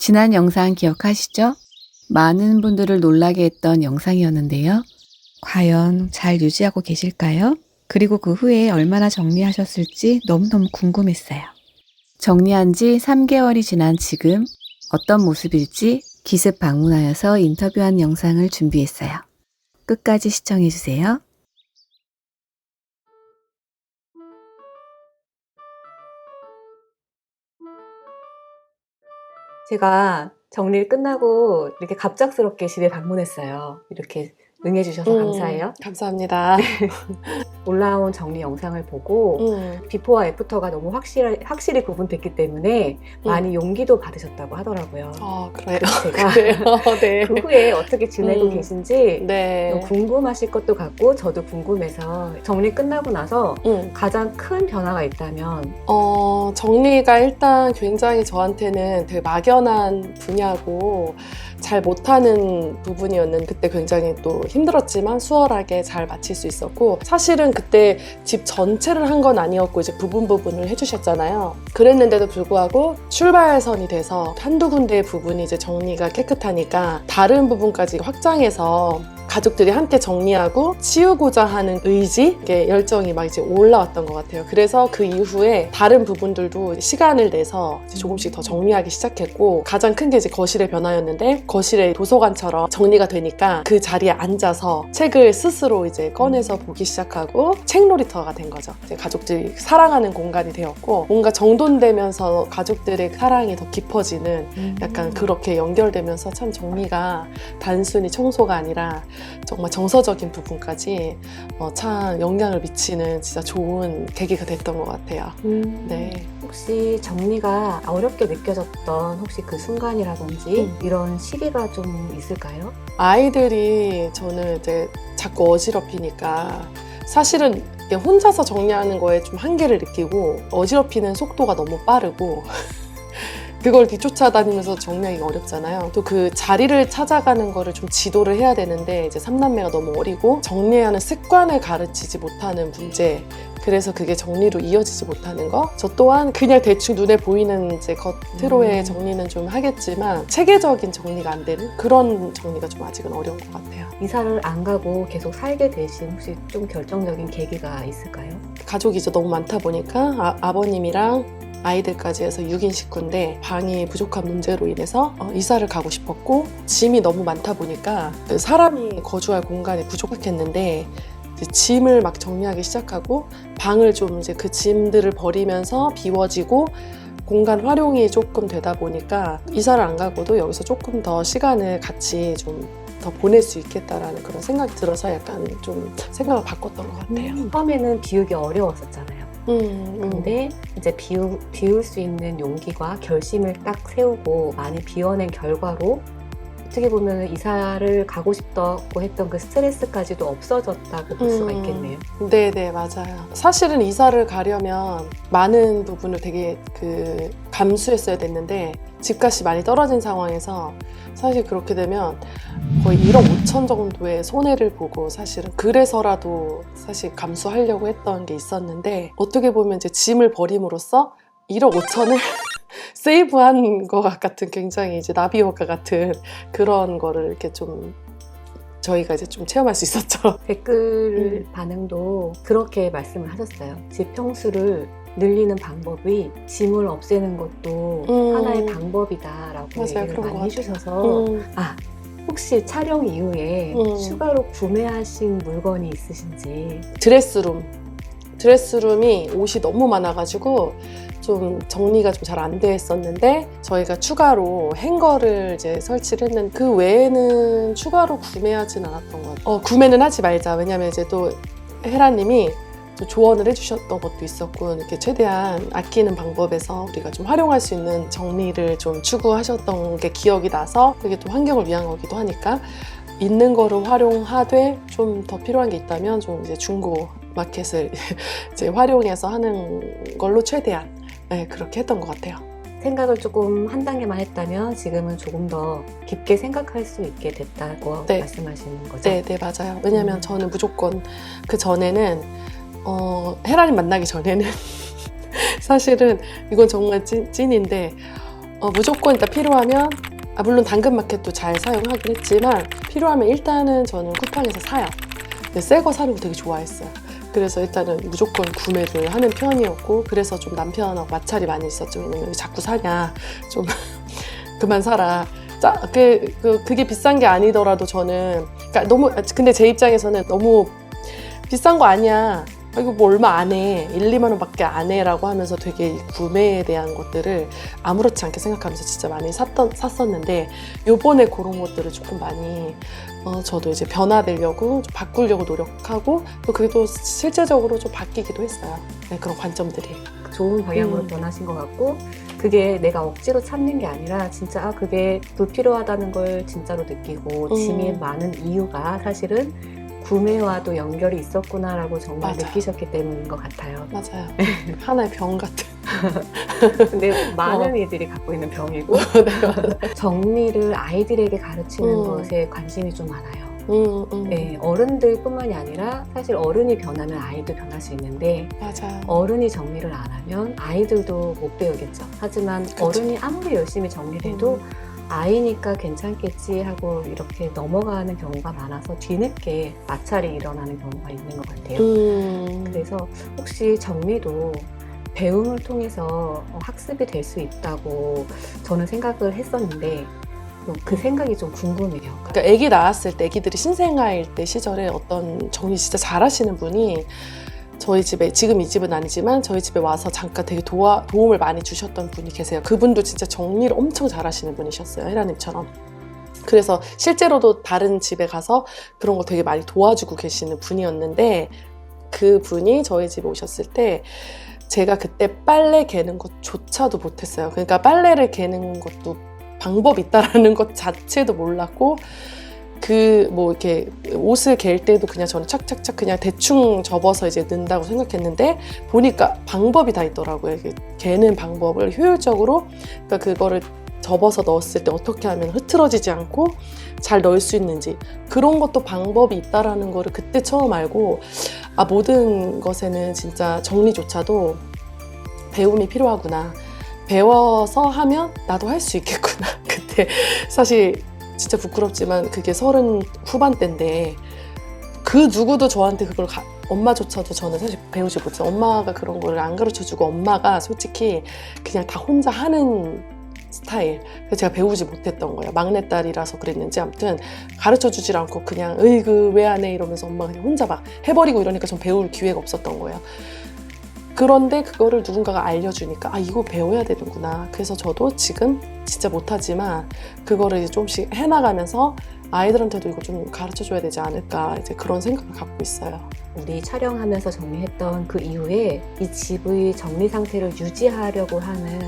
지난 영상 기억하시죠? 많은 분들을 놀라게 했던 영상이었는데요. 과연 잘 유지하고 계실까요? 그리고 그 후에 얼마나 정리하셨을지 너무너무 궁금했어요. 정리한 지 3개월이 지난 지금 어떤 모습일지 기습 방문하여서 인터뷰한 영상을 준비했어요. 끝까지 시청해주세요. 제가 정리 끝나고 이렇게 갑작스럽게 집에 방문했어요. 이렇게 응해주셔서 음, 감사해요. 감사합니다. 올라온 정리 영상을 보고 음, 비포와 애프터가 너무 확실히, 확실히 구분됐기 때문에 많이 용기도 받으셨다고 하더라고요. 어, 그래요. 제가 그래요. 네. 그 후에 어떻게 지내고 음, 계신지 네. 궁금하실 것도 같고 저도 궁금해서 정리 끝나고 나서 음, 가장 큰 변화가 있다면 어, 정리가 일단 굉장히 저한테는 되게 막연한 분야고 잘 못하는 부분이었는데 그때 굉장히 또 힘들었지만 수월하게 잘 마칠 수 있었고 사실은 그때 집 전체를 한 건 아니었고 이제 부분 부분을 해주셨잖아요. 그랬는데도 불구하고 출발선이 돼서 한두 군데의 부분이 이제 정리가 깨끗하니까 다른 부분까지 확장해서 가족들이 함께 정리하고 치우고자 하는 의지, 열정이 막 이제 올라왔던 것 같아요. 그래서 그 이후에 다른 부분들도 시간을 내서 조금씩 더 정리하기 시작했고 가장 큰 게 이제 거실의 변화였는데 거실에 도서관처럼 정리가 되니까 그 자리에 앉아서 책을 스스로 이제 꺼내서 보기 시작하고 책 놀이터가 된 거죠. 이제 가족들이 사랑하는 공간이 되었고 뭔가 정돈되면서 가족들의 사랑이 더 깊어지는 약간 그렇게 연결되면서 참 정리가 단순히 청소가 아니라 정말 정서적인 부분까지 어, 참 영향을 미치는 진짜 좋은 계기가 됐던 것 같아요. 음, 네. 혹시 정리가 어렵게 느껴졌던 혹시 그 순간이라든지 음. 이런 시기가 좀 있을까요? 아이들이 저는 이제 자꾸 어지럽히니까 사실은 혼자서 정리하는 거에 좀 한계를 느끼고 어지럽히는 속도가 너무 빠르고 그걸 뒤쫓아다니면서 정리하기가 어렵잖아요. 또 그 자리를 찾아가는 거를 좀 지도를 해야 되는데 이제 삼남매가 너무 어리고 정리하는 습관을 가르치지 못하는 문제. 그래서 그게 정리로 이어지지 못하는 거. 저 또한 그냥 대충 눈에 보이는 이제 겉으로의 음. 정리는 좀 하겠지만 체계적인 정리가 안 되는 그런 정리가 좀 아직은 어려운 것 같아요. 이사를 안 가고 계속 살게 되신 혹시 좀 결정적인 계기가 있을까요? 가족이 이제 너무 많다 보니까 아, 버님이랑 아이들까지 해서 6인 식구인데 방이 부족한 문제로 인해서 어, 이사를 가고 싶었고 짐이 너무 많다 보니까 그 사람이 거주할 공간이 부족했는데 짐을 막 정리하기 시작하고 방을 좀 이제 그 짐들을 버리면서 비워지고 공간 활용이 조금 되다 보니까 이사를 안 가고도 여기서 조금 더 시간을 같이 좀 더 보낼 수 있겠다라는 그런 생각이 들어서 약간 좀 생각을 바꿨던 것 같아요. 음, 처음에는 비우기 어려웠었잖아요. 음, 음. 근데 이제 비우, 비울 수 있는 용기와 결심을 딱 세우고 많이 비워낸 결과로 어떻게 보면 이사를 가고 싶다고 했던 그 스트레스까지도 없어졌다고 볼 수가 음. 있겠네요. 네네 맞아요. 사실은 이사를 가려면 많은 부분을 되게 그 감수했어야 됐는데 집값이 많이 떨어진 상황에서 사실 그렇게 되면 거의 1억 5천 정도의 손해를 보고 사실은 그래서라도 사실 감수하려고 했던 게 있었는데 어떻게 보면 이제 짐을 버림으로써 1억 5천을 세이브한 것 같은 굉장히 이제 나비 효과 같은 그런 거를 이렇게 좀 저희가 이제 좀 체험할 수 있었죠. 댓글 음. 반응도 그렇게 말씀을 하셨어요. 집 평수를 늘리는 방법이 짐을 없애는 것도 음. 하나의 방법이다라고 맞아요. 얘기를 많이. 해주셔서 음. 아 혹시 촬영 이후에 음. 추가로 구매하신 물건이 있으신지 드레스룸. 드레스룸이 옷이 너무 많아가지고 좀 정리가 좀 잘 안 돼 있었는데 저희가 추가로 행거를 이제 설치를 했는데 그 외에는 추가로 구매하진 않았던 것 같아요. 어, 구매는 하지 말자. 왜냐면 이제 또 헤라님이 또 조언을 해주셨던 것도 있었고 이렇게 최대한 아끼는 방법에서 우리가 좀 활용할 수 있는 정리를 좀 추구하셨던 게 기억이 나서 그게 또 환경을 위한 거기도 하니까 있는 거를 활용하되 좀 더 필요한 게 있다면 좀 이제 중고 마켓을 이제 활용해서 하는 걸로 최대한 네, 그렇게 했던 것 같아요. 생각을 조금 한 단계만 했다면 지금은 조금 더 깊게 생각할 수 있게 됐다고 네. 말씀하시는 거죠? 네, 네 맞아요. 왜냐면 음. 저는 무조건 그 전에는 어, 헤라님 만나기 전에는 사실은 이건 정말 찐, 찐인데 어, 무조건 일단 필요하면 아, 물론 당근마켓도 잘 사용하긴 했지만 필요하면 일단은 저는 쿠팡에서 사요. 새거 사는 거 되게 좋아했어요. 그래서 일단은 무조건 구매를 하는 편이었고 그래서 좀 남편하고 마찰이 많이 있었죠. 왜냐면 왜 자꾸 사냐 좀 그만 사라. 짜, 그, 그, 그게 비싼 게 아니더라도 저는 그러니까 너무 근데 제 입장에서는 너무 비싼 거 아니야. 아, 이거 뭐 얼마 안 해. 1, 2만 원밖에 안 해라고 하면서 되게 이 구매에 대한 것들을 아무렇지 않게 생각하면서 진짜 많이 샀던, 샀었는데 요번에 그런 것들을 조금 많이 어, 저도 이제 변화되려고 좀 바꾸려고 노력하고 또 그게 또 실제적으로 좀 바뀌기도 했어요. 네, 그런 관점들이. 좋은 방향으로 음. 변하신 것 같고 그게 내가 억지로 찾는 게 아니라 진짜 아, 그게 불필요하다는 걸 진짜로 느끼고 음. 짐이 많은 이유가 사실은 구매와도 연결이 있었구나라고 정말 맞아요. 느끼셨기 때문인 것 같아요. 맞아요. 하나의 병 같은. 근데 많은 어. 이들이 갖고 있는 병이고 정리를 아이들에게 가르치는 음. 것에 관심이 좀 많아요. 음, 음. 네, 어른들뿐만이 아니라 사실 어른이 변하면 아이도 변할 수 있는데 맞아요. 어른이 정리를 안 하면 아이들도 못 배우겠죠. 하지만 그쵸. 어른이 아무리 열심히 정리를 해도 음. 아이니까 괜찮겠지 하고 이렇게 넘어가는 경우가 많아서 뒤늦게 마찰이 일어나는 경우가 있는 것 같아요. 음. 그래서 혹시 정리도 배움을 통해서 어, 학습이 될 수 있다고 저는 생각을 했었는데 또그 생각이 좀 궁금해요. 그러니까 아기 낳았을 때 아기들이 신생아일 때 시절에 어떤 정리 진짜 잘하시는 분이 저희 집에 지금 이 집은 아니지만 저희 집에 와서 잠깐 되게 도와, 도움을 많이 주셨던 분이 계세요. 그분도 진짜 정리를 엄청 잘하시는 분이셨어요. 혜라님처럼. 그래서 실제로도 다른 집에 가서 그런 거 되게 많이 도와주고 계시는 분이었는데 그 분이 저희 집에 오셨을 때 제가 그때 빨래 개는 것조차도 못했어요. 그러니까 빨래를 개는 것도 방법이 있다라는 것 자체도 몰랐고 그 뭐 이렇게 옷을 갤 때도 그냥 저는 착착착 그냥 대충 접어서 이제 넣는다고 생각했는데 보니까 방법이 다 있더라고요. 개는 방법을 효율적으로 그러니까 그거를 접어서 넣었을 때 어떻게 하면 흐트러지지 않고 잘 넣을 수 있는지 그런 것도 방법이 있다라는 거를 그때 처음 알고 아 모든 것에는 진짜 정리조차도 배움이 필요하구나. 배워서 하면 나도 할 수 있겠구나. 그때 사실 진짜 부끄럽지만 그게 서른 후반 때인데 그 누구도 저한테 그걸 가- 엄마조차도 저는 사실 배우지 못해요. 엄마가 그런 걸 안 가르쳐 주고 엄마가 솔직히 그냥 다 혼자 하는 스타일. 그래서 제가 배우지 못했던 거예요. 막내딸이라서 그랬는지 아무튼 가르쳐 주질 않고 그냥 으이그 왜 안 해 이러면서 엄마가 그냥 혼자 막 해버리고 이러니까 전 배울 기회가 없었던 거예요. 그런데 그거를 누군가가 알려주니까 아 이거 배워야 되는구나. 그래서 저도 지금 진짜 못하지만 그거를 이제 조금씩 해나가면서 아이들한테도 이거 좀 가르쳐 줘야 되지 않을까 이제 그런 생각을 갖고 있어요. 우리 촬영하면서 정리했던 그 이후에 이 집의 정리 상태를 유지하려고 하는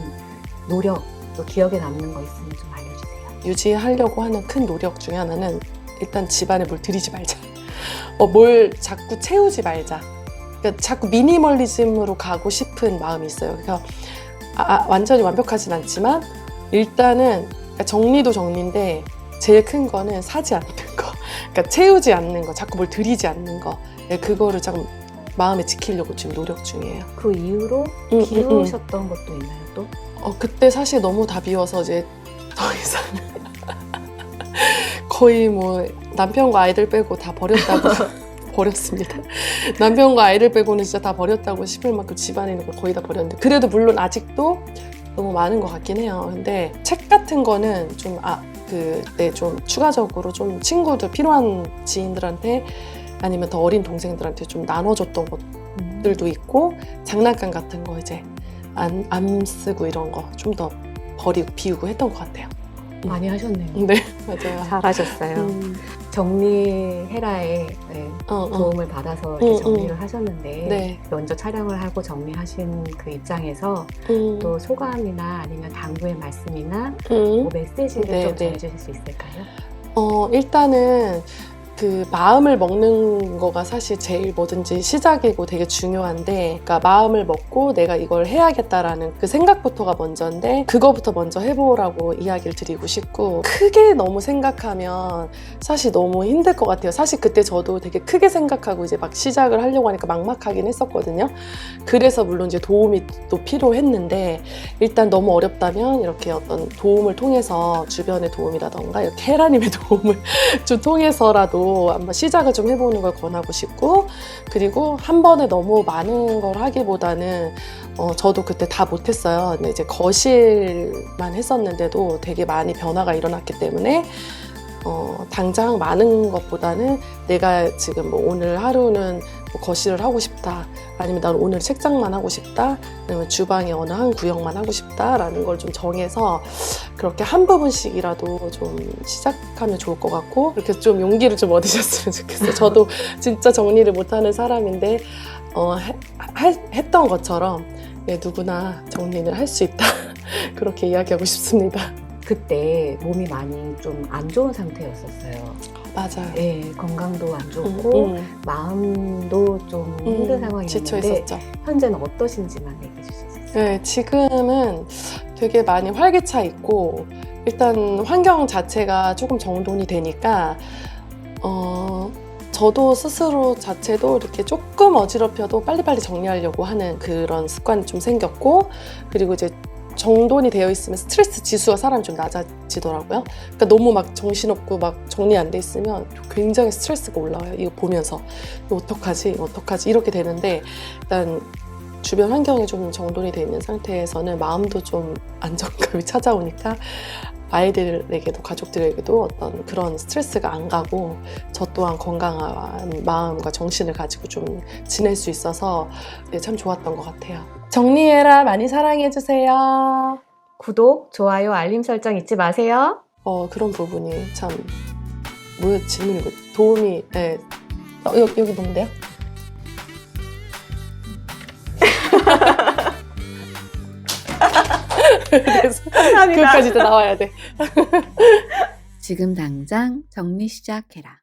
노력, 또 기억에 남는 거 있으면 좀 알려주세요. 유지하려고 하는 큰 노력 중에 하나는 일단 집안에 뭘 들이지 말자. 어, 뭘 자꾸 채우지 말자. 그러니까 자꾸 미니멀리즘으로 가고 싶은 마음이 있어요. 그래서 아, 아, 완전히 완벽하진 않지만 일단은 그러니까 정리도 정리인데 제일 큰 거는 사지 않는 거. 그러니까 채우지 않는 거, 자꾸 뭘 들이지 않는 거. 네, 그거를 좀 마음에 지키려고 지금 노력 중이에요. 그 이후로 음, 음, 음. 비우셨던 것도 있나요 또? 어, 그때 사실 너무 다 비워서 이제 더 이상 거의 뭐 남편과 아이들 빼고 다 버렸다고 버렸습니다. 남편과 아이들 빼고는 진짜 다 버렸다고 싶을 만큼 집안에 있는 걸 거의 다 버렸는데 그래도 물론 아직도 너무 많은 것 같긴 해요. 근데 책 같은 거는 좀 아, 그때 좀 추가적으로 좀 친구들 필요한 지인들한테 아니면 더 어린 동생들한테 좀 나눠줬던 것들도 있고 장난감 같은 거 이제 안, 안 쓰고 이런 거 좀 더 버리고 비우고 했던 것 같아요. 많이 하셨네요. 네, 맞아요. 잘하셨어요. 음, 정리 헤라의 네, 어, 어. 도움을 받아서 이렇게 음, 음. 정리를 하셨는데 네. 먼저 촬영을 하고 정리하신 그 입장에서 음, 또 소감이나 아니면 당부의 말씀이나 음. 뭐 메시지를 네, 좀 네. 전해주실 수 있을까요? 어, 일단은 그 마음을 먹는 거가 사실 제일 뭐든지 시작이고 되게 중요한데 그러니까 마음을 먹고 내가 이걸 해야겠다라는 그 생각부터가 먼저인데 그거부터 먼저 해보라고 이야기를 드리고 싶고 크게 너무 생각하면 사실 너무 힘들 것 같아요. 사실 그때 저도 되게 크게 생각하고 이제 막 시작을 하려고 하니까 막막하긴 했었거든요. 그래서 물론 이제 도움이 또 필요했는데 일단 너무 어렵다면 이렇게 어떤 도움을 통해서 주변의 도움이라던가 이렇게 헤라님의 도움을 좀 통해서라도 한번 시작을 좀 해보는 걸 권하고 싶고 그리고 한 번에 너무 많은 걸 하기보다는 어, 저도 그때 다 못했어요. 근데 이제 거실만 했었는데도 되게 많이 변화가 일어났기 때문에 어, 당장 많은 것보다는 내가 지금 뭐 오늘 하루는 뭐 거실을 하고 싶다. 아니면 난 오늘 책장만 하고 싶다. 아니면 주방의 어느 한 구역만 하고 싶다라는 걸 좀 정해서 그렇게 한 부분씩이라도 좀 시작하면 좋을 것 같고 이렇게 좀 용기를 좀 얻으셨으면 좋겠어요. 저도 진짜 정리를 못하는 사람인데 어, 해- 할- 했던 것처럼 예, 누구나 정리를 할 수 있다. 그렇게 이야기하고 싶습니다. 그때 몸이 많이 좀 안 좋은 상태였었어요. 맞아요. 예, 건강도 안 좋고 음, 음. 마음도 좀 힘든 음, 지쳐 상황이었는데 있었죠. 현재는 어떠신지만 얘기해 주실 수 있어요? 네, 지금은 되게 많이 활기차 있고 일단 환경 자체가 조금 정돈이 되니까 어 저도 스스로 자체도 이렇게 조금 어지럽혀도 빨리빨리 정리하려고 하는 그런 습관이 좀 생겼고 그리고 이제 정돈이 되어 있으면 스트레스 지수가 사람이 좀 낮아지더라고요. 그러니까 너무 막 정신없고 막 정리 안 돼 있으면 굉장히 스트레스가 올라와요. 이거 보면서 이거 어떡하지? 어떡하지? 이렇게 되는데 일단 주변 환경이 좀 정돈이 돼 있는 상태에서는 마음도 좀 안정감이 찾아오니까 아이들에게도 가족들에게도 어떤 그런 스트레스가 안 가고 저 또한 건강한 마음과 정신을 가지고 좀 지낼 수 있어서 네, 참 좋았던 것 같아요. 정리해라 많이 사랑해 주세요. 구독, 좋아요, 알림 설정 잊지 마세요. 어 그런 부분이 참 뭐였 질문이고 도움이 네. 어, 여기 여기 뭔데요? 그래서 감사합니다. 그것까지도 나와야 돼. 지금 당장 정리 시작해라.